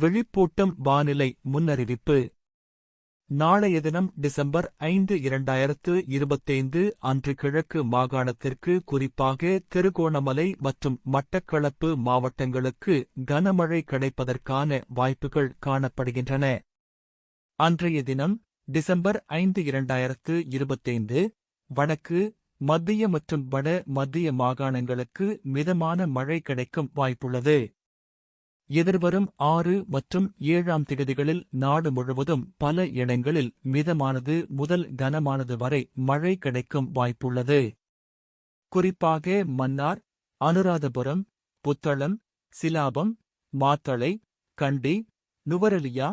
விழிப்பூட்டும் வானிலை முன்னறிவிப்பு. நாளைய தினம் டிசம்பர் ஐந்து இரண்டாயிரத்து இருபத்தைந்து அன்று கிழக்கு மாகாணத்திற்கு குறிப்பாக திருகோணமலை மற்றும் மட்டக்களப்பு மாவட்டங்களுக்கு கனமழை கிடைப்பதற்கான வாய்ப்புகள் காணப்படுகின்றன. அன்றைய தினம் டிசம்பர் ஐந்து இரண்டாயிரத்து இருபத்தைந்து வடக்கு மத்திய மற்றும் வட மத்திய மாகாணங்களுக்கு மிதமான மழை கிடைக்கும் வாய்ப்புள்ளது. எதிர்வரும் ஆறு மற்றும் ஏழாம் திகதிகளில் நாடு முழுவதும் பல இடங்களில் மிதமானது முதல் கனமானது வரை மழை கிடைக்கும் வாய்ப்புள்ளது. குறிப்பாக மன்னார் அனுராதபுரம் புத்தளம் சிலாபம் மாத்தளை கண்டி நுவரெலியா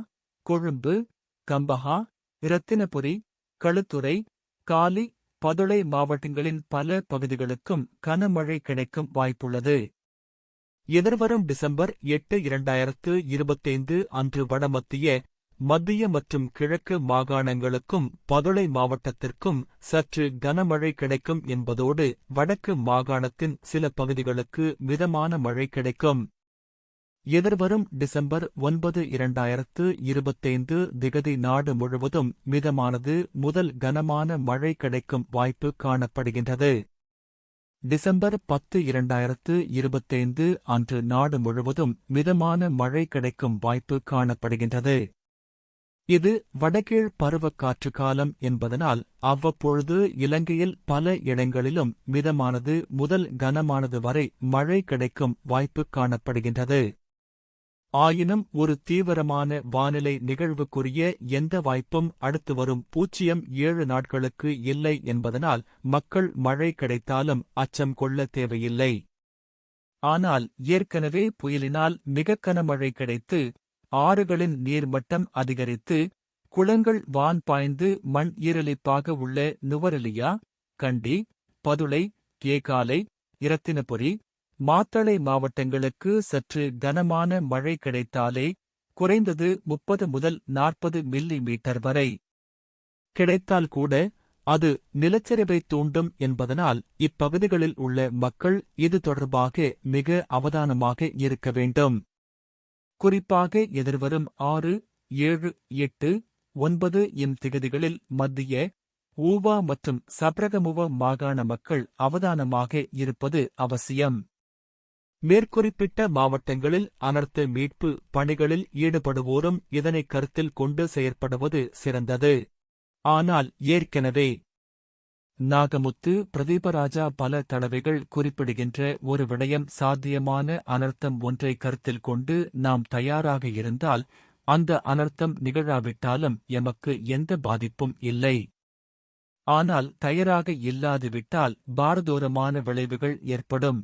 கொழும்பு கம்பஹா இரத்தினபுரி களுத்துறை காலி பதுளை மாவட்டங்களின் பல பகுதிகளுக்கும் கனமழை கிடைக்கும் வாய்ப்புள்ளது. எதிர்வரும் டிசம்பர் எட்டு இரண்டாயிரத்து இருபத்தைந்து அன்று வடமத்திய மத்திய மற்றும் கிழக்கு மாகாணங்களுக்கும் பதுளை மாவட்டத்திற்கும் சற்று கனமழை கிடைக்கும் என்பதோடு வடக்கு மாகாணத்தின் சில பகுதிகளுக்கு மிதமான மழை கிடைக்கும். எதிர்வரும் டிசம்பர் ஒன்பது இரண்டாயிரத்து இருபத்தைந்து திகதி நாடு முழுவதும் மிதமானது முதல் கனமான மழை கிடைக்கும் வாய்ப்பு காணப்படுகின்றது. டிசம்பர் பத்து இரண்டாயிரத்து இருபத்தைந்து அன்று நாடு முழுவதும் மிதமான மழை கிடைக்கும் வாய்ப்பு காணப்படுகின்றது. இது வடகீழ் பருவக்காற்று காலம் என்பதனால் அவ்வப்பொழுது இலங்கையில் பல இடங்களிலும் மிதமானது முதல் கனமானது வரை மழை கிடைக்கும் வாய்ப்பு காணப்படுகின்றது. ஆயினும் ஒரு தீவிரமான வானிலை நிகழ்வுக்குரிய எந்த வாய்ப்பும் அடுத்து வரும் பூஜ்ஜியம் ஏழு நாட்களுக்கு இல்லை என்பதனால் மக்கள் மழை கிடைத்தாலும் அச்சம் கொள்ள தேவையில்லை. ஆனால் ஏற்கனவே புயலினால் மிக கனமழை கிடைத்து ஆறுகளின் நீர்மட்டம் அதிகரித்து குளங்கள் வான் பாய்ந்து மண் ஈரலிப்பாக உள்ள நுவரெலியா கண்டி பதுளை கேகாலை இரத்தினபுரி மாத்தளை மாவட்டங்களுக்கு சற்று கனமான மழை கிடைத்தாலே குறைந்தது முப்பது முதல் நாற்பது மில்லி மீட்டர் வரை. கிடைத்தால் கூட அது நிலச்சரிவை தூண்டும் என்பதனால் இப்பகுதிகளில் உள்ள மக்கள் இது தொடர்பாக மிக அவதானமாக இருக்க வேண்டும். குறிப்பாக எதிர்வரும் ஆறு ஏழு எட்டு ஒன்பது இம் திகதிகளில் மத்திய ஊவா மற்றும் சப்ரகமுவ மாகாண மக்கள் அவதானமாக இருப்பது அவசியம். மேற்குறிப்பிட்ட மாவட்டங்களில் அனர்த்த மீட்பு பணிகளில் ஈடுபடுவோரும் இதனை கருத்தில் கொண்டு செயற்படுவது சிறந்தது. ஆனால் ஏற்கனவே நாகமுத்து பிரதீபராஜா பல தடவைகள் குறிப்பிடுகின்ற ஒரு விடயம் சாத்தியமான அனர்த்தம் ஒன்றை கருத்தில் கொண்டு நாம் தயாராக இருந்தால் அந்த அனர்த்தம் நிகழாவிட்டாலும் எமக்கு எந்த பாதிப்பும் இல்லை. ஆனால் தயாராக இல்லாதுவிட்டால் பாரதூரமான விளைவுகள் ஏற்படும்.